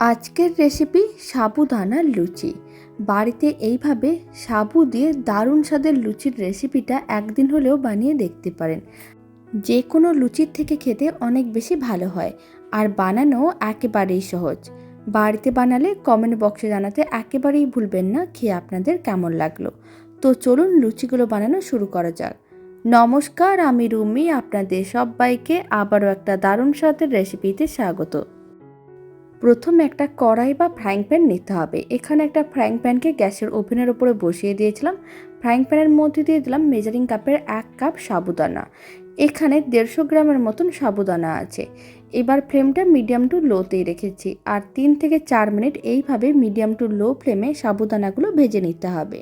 আজকের রেসিপি সাবুদানার লুচি। বাড়িতে এইভাবে সাবু দিয়ে দারুণ স্বাদের লুচির রেসিপিটা একদিন হলেও বানিয়ে দেখতে পারেন। যে কোনো লুচির থেকে খেতে অনেক বেশি ভালো হয়, আর বানানো একেবারেই সহজ। বাড়িতে বানালে কমেন্ট বক্সে জানাতে একেবারেই ভুলবেন না খেয়ে আপনাদের কেমন লাগল। তো চলুন লুচিগুলো বানানো শুরু করা যাক। নমস্কার, আমি রুমি, আপনাদের সবাইকে আবারও একটা দারুণ স্বাদের রেসিপিতে স্বাগত। প্রথমে একটা কড়াই বা ফ্রাইং প্যান নিতে হবে। এখানে একটা ফ্রাইং প্যানকে গ্যাসের ওভেনের উপরে বসিয়ে দিয়েছিলাম। ফ্রাইং প্যানের মধ্যে দিয়ে দিলাম মেজারিং কাপের এক কাপ সাবুদানা। এখানে দেড়শো গ্রামের মতন সাবুদানা আছে। এবার ফ্লেমটা মিডিয়াম টু লোতেই রেখেছি। আর তিন থেকে চার মিনিট এইভাবে মিডিয়াম টু লো ফ্লেমে সাবুদানাগুলো ভেজে নিতে হবে।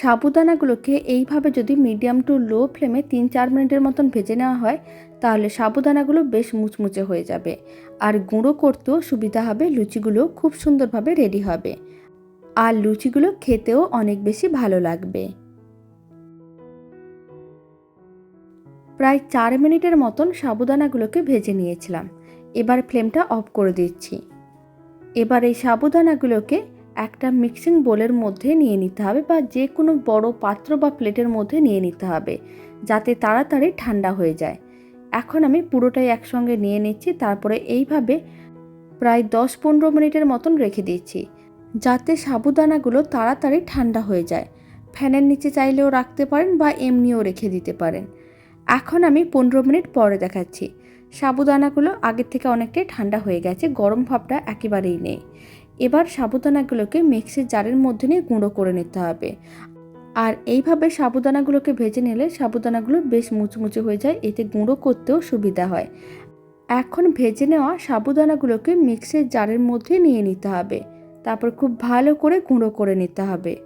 সাবুদানাগুলোকে এইভাবে যদি মিডিয়াম টু লো ফ্লেমে তিন চার মিনিটের মতন ভেজে নেওয়া হয়, তাহলে সাবুদানাগুলো বেশ মুচমুচে হয়ে যাবে। আর গুঁড়ো করতেও সুবিধা হবে, লুচিগুলো খুব সুন্দরভাবে রেডি হবে। আর লুচিগুলো খেতেও অনেক বেশি ভালো লাগবে। প্রায় চার মিনিটের মতন সাবুদানাগুলোকে ভেজে নিয়েছিলাম। এবার ফ্লেমটা অফ করে দিচ্ছি। এবার এই সাবুদানাগুলোকে একটা মিক্সিং বোলের মধ্যে নিয়ে নিতে হবে বা যে কোনো বড় পাত্র বা প্লেটের মধ্যে নিয়ে নিতে হবে, যাতে তাড়াতাড়ি ঠান্ডা হয়ে যায়। এখন আমি পুরোটাই একসঙ্গে নিয়ে নিচ্ছি, তারপরে এইভাবে প্রায় দশ পনেরো মিনিটের মতন রেখে দিচ্ছি, যাতে সাবুদানাগুলো তাড়াতাড়ি ঠান্ডা হয়ে যায়। ফ্যানের নিচে চাইলেও রাখতে পারেন বা এমনিও রেখে দিতে পারেন। এখন আমি পনেরো মিনিট পরে দেখাচ্ছি। সাবুদানাগুলো আগের থেকে অনেকটাই ঠান্ডা হয়ে গেছে, গরম ভাবটা একেবারেই নেই। এবার সাবুদানাগুলোকে মিক্সির জারের মধ্যে নিয়ে গুঁড়ো করে নিতে হবে। আর এইভাবে সাবুদানাগুলোকে ভেজে নিলে সাবুদানাগুলো বেশ মুচমুচে হয়ে যায়, এতে গুঁড়ো করতেও সুবিধা হয়। এখন ভেজে নেওয়া সাবুদানাগুলোকে মিক্সির জারের মধ্যে নিয়ে নিতে হবে। তারপর খুব ভালো করে গুঁড়ো করে নিতে হবে।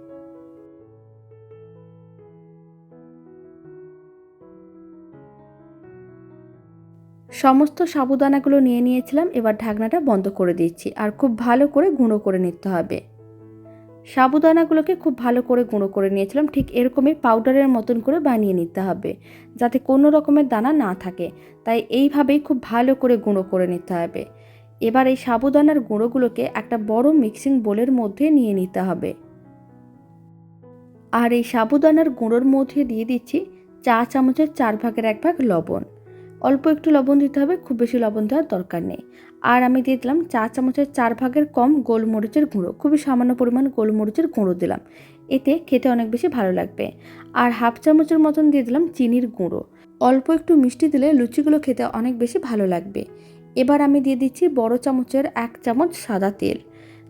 সমস্ত সাবুদানাগুলো নিয়ে নিয়েছিলাম, এবার ঢাকনাটা বন্ধ করে দিচ্ছি, আর খুব ভালো করে গুঁড়ো করে নিতে হবে। সাবুদানাগুলোকে খুব ভালো করে গুঁড়ো করে নিয়েছিলাম, ঠিক এরকমই পাউডারের মতন করে বানিয়ে নিতে হবে, যাতে কোনো রকমের দানা না থাকে। তাই এইভাবেই খুব ভালো করে গুঁড়ো করে নিতে হবে। এবার এই সাবুদানার গুঁড়োগুলোকে একটা বড় মিক্সিং বোলের মধ্যে নিয়ে নিতে হবে। আর এই সাবুদানার গুঁড়োর মধ্যে দিয়ে দিচ্ছি চা চামচের চার ভাগের এক ভাগ লবণ। অল্প একটু লবণ দিতে হবে, খুব বেশি লবণ দেওয়ার দরকার নেই। আর আমি দিয়ে দিলাম চা চামচের চার ভাগের কম গোলমরিচের গুঁড়ো, খুবই সামান্য পরিমাণ গোলমরিচের গুঁড়ো দিলাম। এতে খেতে অনেক বেশি ভালো লাগবে। আর হাফ চামচের মতন দিয়ে দিলাম চিনির গুঁড়ো। অল্প একটু মিষ্টি দিলে লুচিগুলো খেতে অনেক বেশি ভালো লাগবে। এবার আমি দিয়ে দিচ্ছি বড় চামচের এক চামচ সাদা তেল।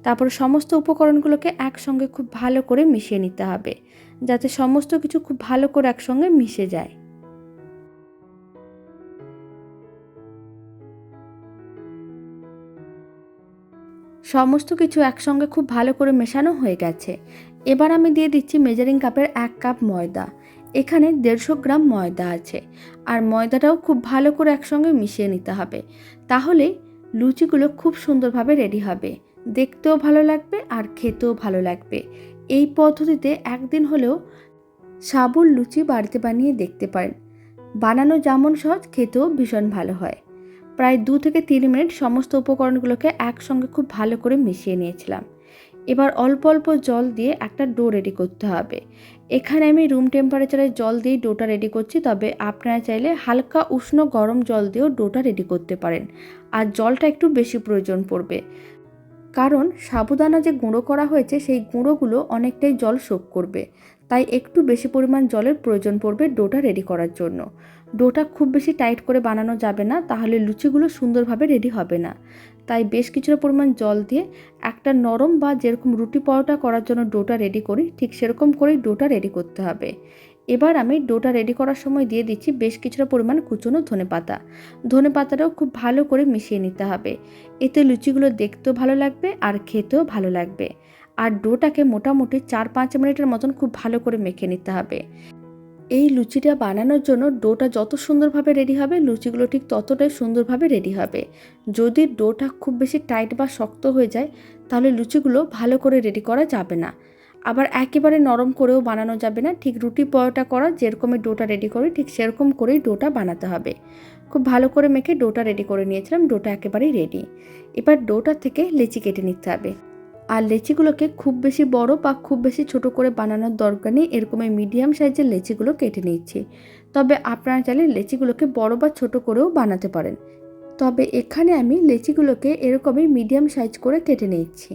তারপর সমস্ত উপকরণগুলোকে একসঙ্গে খুব ভালো করে মিশিয়ে নিতে হবে, যাতে সমস্ত কিছু খুব ভালো করে একসঙ্গে মিশে যায়। সমস্ত কিছু একসঙ্গে খুব ভালো করে মেশানো হয়ে গেছে। এবার আমি দিয়ে দিচ্ছি মেজারিং কাপের এক কাপ ময়দা। এখানে দেড়শো গ্রাম ময়দা আছে। আর ময়দাটাও খুব ভালো করে একসঙ্গে মিশিয়ে নিতে হবে। তাহলে লুচিগুলো খুব সুন্দরভাবে রেডি হবে। দেখতেও ভালো লাগবে আর খেতেও ভালো লাগবে। এই পদ্ধতিতে একদিন হলেও সাবুর লুচি বাড়িতে বানিয়ে দেখতে পারেন। বানানো যেমন সহজ, খেতেও ভীষণ ভালো হয়। প্রায় দু থেকে তিন মিনিট সমস্ত উপকরণগুলোকে একসঙ্গে খুব ভালো করে মিশিয়ে নিয়েছিলাম। এবার অল্প অল্প জল দিয়ে একটা ডো রেডি করতে হবে। এখানে আমি রুম টেম্পারেচারে জল দিয়ে ডোটা রেডি করছি, তবে আপনারা চাইলে হালকা উষ্ণ গরম জল দিয়েও ডোটা রেডি করতে পারেন। আর জলটা একটু বেশি প্রয়োজন পড়বে। কারণ সাবুদানা যে গুঁড়ো করা হয়েছে, সেই গুঁড়োগুলো অনেকটাই জল শোক করবে। তাই একটু বেশি পরিমাণ জলের প্রয়োজন পড়বে ডোটা রেডি করার জন্য। ডোটা খুব বেশি টাইট করে বানানো যাবে না, তাহলে লুচিগুলো সুন্দরভাবে রেডি হবে না। তাই বেশ কিছুটা পরিমাণ জল দিয়ে একটা নরম বা যেরকম রুটি পরোটা করার জন্য ডোটা রেডি করি, ঠিক সেরকম করেই ডোটা রেডি করতে হবে। এবার আমি ডোটা রেডি করার সময় দিয়ে দিচ্ছি বেশ কিছুটা পরিমাণ কুচনো ধনে পাতা। ধনে পাতাটাও খুব ভালো করে মিশিয়ে নিতে হবে। এতে লুচিগুলো দেখতেও ভালো লাগবে আর খেতেও ভালো লাগবে। আর ডোটাকে মোটামুটি চার পাঁচ মিনিটের মতন খুব ভালো করে মেখে নিতে হবে। এই লুচিটা বানানোর জন্য ডোটা যত সুন্দরভাবে রেডি হবে, লুচিগুলো ঠিক ততটাই সুন্দরভাবে রেডি হবে। যদি ডোটা খুব বেশি টাইট বা শক্ত হয়ে যায়, তাহলে লুচিগুলো ভালো করে রেডি করা যাবে না। আবার একেবারে নরম করেও বানানো যাবে না, ঠিক রুটি পরোটা করা যেরকমের ডোটা রেডি করি, ঠিক সেরকম করেই ডোটা বানাতে হবে। খুব ভালো করে মেখে ডোটা রেডি করে নিয়েছিলাম, ডোটা একেবারেই রেডি এবার ডোটা থেকে লেচি কেটে নিতে হবে। আর লেচিগুলোকে খুব বেশি বড় বা খুব বেশি ছোট করে বানানোর দরকার নেই এরকমই মিডিয়াম সাইজের লেচিগুলো কেটে নিচ্ছি তবে আপনারা চাইলে লেচিগুলোকে বড় বা ছোট করেও বানাতে পারেন। তবে এখানে আমি লেচিগুলোকে এরকমই মিডিয়াম সাইজ করে কেটে নিচ্ছি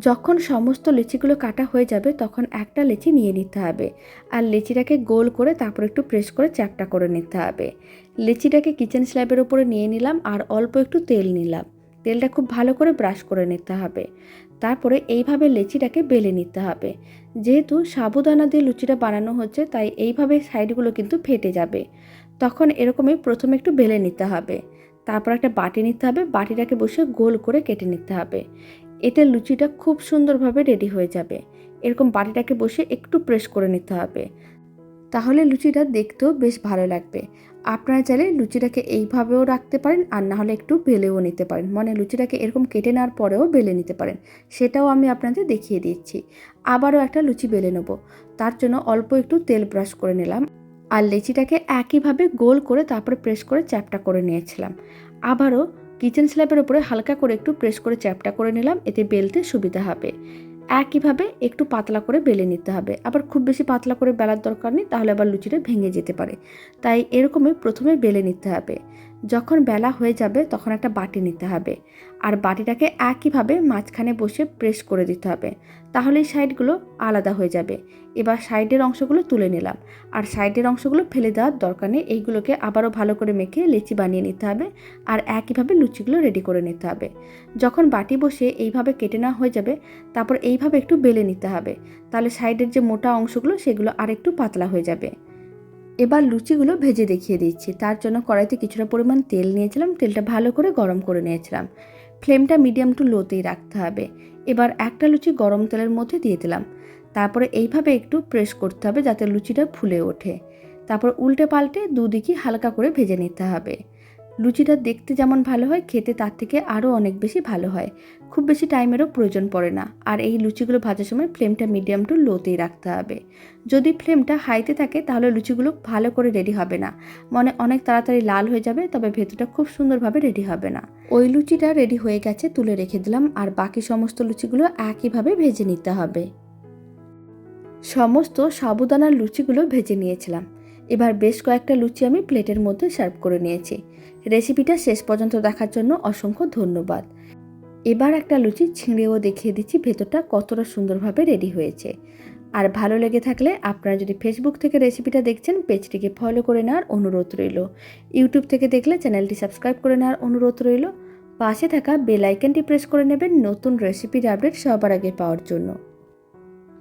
যখন সমস্ত লিচিগুলো কাটা হয়ে যাবে, তখন একটা লিচি নিয়ে নিতে হবে। আর লিচিটাকে গোল করে তারপর একটু প্রেস করে চ্যাপটা করে নিতে হবে। লিচিটাকে কিচেন স্ল্যাবের উপরে নিয়ে নিলাম আর অল্প একটু তেল নিলাম। তেলটা খুব ভালো করে ব্রাশ করে নিতে হবে। তারপরে এইভাবে লেচিটাকে বেলে নিতে হবে। যেহেতু সাবুদানা দিয়ে লুচিটা বানানো হচ্ছে, তাই এইভাবে সাইডগুলো কিন্তু ফেটে যাবে। তখন এরকমই প্রথমে একটু বেলে নিতে হবে। তারপর একটা বাটি নিতে হবে। বাটিটাকে বসে গোল করে কেটে নিতে হবে। এতে লুচিটা খুব সুন্দরভাবে রেডি হয়ে যাবে। এরকম বাটিটাকে বসে একটু প্রেস করে নিতে হবে। তাহলে লুচিটা দেখতেও বেশ ভালো লাগবে। আপনারা চাইলে লুচিটাকে এইভাবেও রাখতে পারেন আর না হলে একটু বেলেও নিতে পারেন। মানে লুচিটাকে এরকম কেটে নেওয়ার পরেও বেলে নিতে পারেন। সেটাও আমি আপনাদের দেখিয়ে দিচ্ছি। আবারও একটা লুচি বেলে নেব। তার জন্য অল্প একটু তেল ব্রাশ করে নিলাম। আর লেচিটাকে একইভাবে গোল করে তারপরে প্রেস করে চ্যাপটা করে নিয়েছিলাম। আবারও কিচেন স্ল্যাবের উপরে হালকা করে একটু প্রেস করে চ্যাপটা করে নিলাম, এতে বেলতে সুবিধা হবে। একইভাবে একটু পাতলা করে বেলে নিতে হবে। আবার খুব বেশি পাতলা করে বেলার দরকার নেই, তাহলে আবার লুচিটা ভেঙে যেতে পারে। তাই এরকমই প্রথমে বেলে নিতে হবে। যখন বেলা হয়ে যাবে তখন একটা বাটি নিতে হবে। আর বাটিটাকে একইভাবে মাঝখানে বসে প্রেস করে দিতে হবে। তাহলে সাইডগুলো আলাদা হয়ে যাবে। এবার সাইডের অংশগুলো তুলে নিলাম। আর সাইডের অংশগুলো ফেলে দেওয়ার দরকার নেই। এইগুলোকে আবারও ভালো করে মেখে লেচি বানিয়ে নিতে হবে। আর একইভাবে লুচিগুলো রেডি করে নিতে হবে। যখন বাটি বসে এইভাবে কেটে নেওয়া হয়ে যাবে, তারপর এইভাবে একটু বেলে নিতে হবে। তাহলে সাইডের যে মোটা অংশগুলো সেগুলো আর একটু পাতলা হয়ে যাবে। এবার লুচিগুলো ভেজে দেখিয়ে দিচ্ছি। তার জন্য কড়াইতে কিছুটা পরিমাণ তেল নিয়েছিলাম। তেলটা ভালো করে গরম করে নিয়েছিলাম। ফ্লেমটা মিডিয়াম টু লোতেই রাখতে হবে। এবার একটা লুচি গরম তেলের মধ্যে দিয়ে দিলাম। তারপরে এইভাবে একটু প্রেস করতে হবে যাতে লুচিটা ফুলে ওঠে। তারপর উল্টে পাল্টে দুদিকই হালকা করে ভেজে নিতে হবে। লুচিটা দেখতে যেমন ভালো হয়, খেতে তার থেকে আরও অনেক বেশি ভালো হয়। খুব বেশি টাইমেরও প্রয়োজন পড়ে না। আর এই লুচিগুলো ভাজার সময় ফ্লেমটা মিডিয়াম টু লোতেই রাখতে হবে। যদি ফ্লেমটা হাইতে থাকে, তাহলে লুচিগুলো ভালো করে রেডি হবে না। মানে অনেক তাড়াতাড়ি লাল হয়ে যাবে, তবে ভেতরটা খুব সুন্দরভাবে রেডি হবে না। ওই লুচিটা রেডি হয়ে গেছে, তুলে রেখে দিলাম, আর বাকি সমস্ত লুচিগুলো একইভাবে ভেজে নিতে হবে। সমস্ত সাবুদানার লুচিগুলো ভেজে নিয়েছিলাম। এবার বেশ কয়েকটা লুচি আমি প্লেটের মধ্যে সার্ভ করে নিয়েছি। রেসিপিটা শেষ পর্যন্ত দেখার জন্য অসংখ্য ধন্যবাদ। এবার একটা লুচি ছিঁড়েও দেখিয়ে দিচ্ছি ভেতরটা কতটা সুন্দরভাবে রেডি হয়েছে। আর ভালো লেগে থাকলে আপনারা যদি ফেসবুক থেকে রেসিপিটা দেখছেন পেজটিকে ফলো করে নেওয়ার অনুরোধ রইল। ইউটিউব থেকে দেখলে চ্যানেলটি সাবস্ক্রাইব করে নেওয়ার অনুরোধ রইল। পাশে থাকা বেল আইকনটি প্রেস করে নেবেন নতুন রেসিপির আপডেট সবার আগে পাওয়ার জন্য।